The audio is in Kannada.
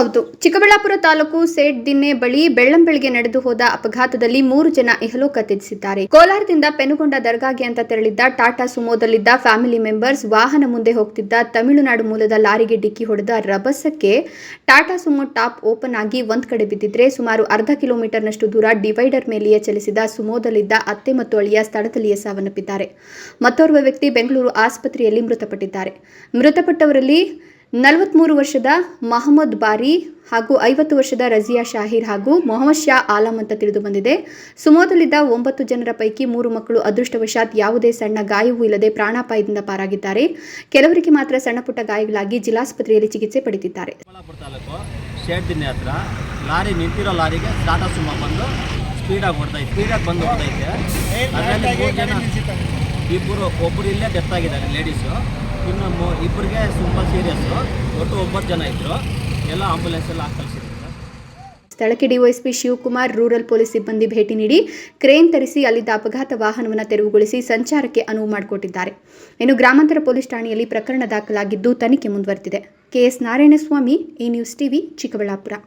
ಹೌದು. ಚಿಕ್ಕಬಳ್ಳಾಪುರ ತಾಲೂಕು ಸೇಟ್ ದಿನ್ನೆ ಬಳಿ ಬೆಳ್ಳಂಬೆಳಿಗೆ ನಡೆದು ಹೋದ ಅಪಘಾತದಲ್ಲಿ ಮೂರು ಜನ ಇಹಲೋಕ ತ್ಯಜಿಸಿದ್ದಾರೆ. ಕೋಲಾರದಿಂದ ಪೆನುಗೊಂಡ ದರ್ಗಾಗೆ ಅಂತ ತೆರಳಿದ್ದ ಟಾಟಾ ಸುಮೋದಲ್ಲಿದ್ದ ಫ್ಯಾಮಿಲಿ ಮೆಂಬರ್ಸ್ ವಾಹನ ಮುಂದೆ ಹೋಗ್ತಿದ್ದ ತಮಿಳುನಾಡು ಮೂಲದ ಲಾರಿಗೆ ಡಿಕ್ಕಿ ಹೊಡೆದ ರಭಸಕ್ಕೆ ಟಾಟಾ ಸುಮೋ ಟಾಪ್ ಓಪನ್ ಆಗಿ ಒಂದ್ ಕಡೆ ಬಿದ್ದಿದ್ರೆ ಸುಮಾರು ಅರ್ಧ ಕಿಲೋಮೀಟರ್ನಷ್ಟು ದೂರ ಡಿವೈಡರ್ ಮೇಲೆಯೇ ಚಲಿಸಿದ ಸುಮೋದಲ್ಲಿದ್ದ ಅತ್ತೆ ಮತ್ತು ಅಳಿಯ ಸ್ಥಳದಲ್ಲಿಯೇ ಸಾವನ್ನಪ್ಪಿದ್ದಾರೆ. ಮತ್ತೋರ್ವ ವ್ಯಕ್ತಿ ಬೆಂಗಳೂರು ಆಸ್ಪತ್ರೆಯಲ್ಲಿ ಮೃತಪಟ್ಟಿದ್ದಾರೆ. ಮೃತಪಟ್ಟವರಲ್ಲಿ ನಲವತ್ಮೂರು ವರ್ಷದ ಮಹಮ್ಮದ್ ಬಾರಿ ಹಾಗೂ ಐವತ್ತು ವರ್ಷದ ರಜಿಯಾ ಶಾಹಿರ್ ಹಾಗೂ ಮೊಹಮ್ಮದ್ ಶಾ ಆಲಂ ಅಂತ ತಿಳಿದು ಬಂದಿದೆ. ಸುಮೋದಲ್ಲಿದ್ದ ಒಂಬತ್ತು ಜನರ ಪೈಕಿ ಮೂರು ಮಕ್ಕಳು ಅದೃಷ್ಟವಶಾತ್ ಯಾವುದೇ ಸಣ್ಣ ಗಾಯವೂ ಇಲ್ಲದೆ ಪ್ರಾಣಾಪಾಯದಿಂದ ಪಾರಾಗಿದ್ದಾರೆ. ಕೆಲವರಿಗೆ ಮಾತ್ರ ಸಣ್ಣ ಪುಟ್ಟ ಗಾಯಗಳಾಗಿ ಜಿಲ್ಲಾಸ್ಪತ್ರೆಯಲ್ಲಿ ಚಿಕಿತ್ಸೆ ಪಡೆದಿದ್ದಾರೆ. ಲಾರಿ ನಿಂತಿರೋ ಲಾರಿಗೆ ಬಂದು ಸ್ಪೀಡಾಗಿ ಸ್ಪೀಡಾಗಿ ಬಂದು ಅದರಲ್ಲಿ ಜನ ಇಬ್ಬರು ಒಬ್ಬರು ಇಲ್ಲೇ ಡೆತ್ ಇನ್ನು ಮೂ ಇಬ್ಬರಿಗೆ ತುಂಬ ಸೀರಿಯಸ್ ಒಟ್ಟು ಒಂಬತ್ತು ಜನ ಇದ್ದರು ಎಲ್ಲ ಆಂಬುಲೆನ್ಸ್ ಎಲ್ಲ ಕಳಿಸಿದ್ರು. ಸ್ಥಳಕ್ಕೆ ಡಿವೈಎಸ್ಪಿ ಶಿವಕುಮಾರ್ ರೂರಲ್ ಪೊಲೀಸ್ ಸಿಬ್ಬಂದಿ ಭೇಟಿ ನೀಡಿ ಕ್ರೇನ್ ತರಿಸಿ ಅಲ್ಲಿದ್ದ ಅಪಘಾತ ವಾಹನವನ್ನು ತೆರವುಗೊಳಿಸಿ ಸಂಚಾರಕ್ಕೆ ಅನುವು ಮಾಡಿಕೊಟ್ಟಿದ್ದಾರೆ. ಇನ್ನು ಗ್ರಾಮಾಂತರ ಪೊಲೀಸ್ ಠಾಣೆಯಲ್ಲಿ ಪ್ರಕರಣ ದಾಖಲಾಗಿದ್ದು ತನಿಖೆ ಮುಂದುವರೆದಿದೆ. ಕೆಎಸ್ ನಾರಾಯಣಸ್ವಾಮಿ ಈ ನ್ಯೂಸ್ ಟಿವಿ, ಚಿಕ್ಕಬಳ್ಳಾಪುರ.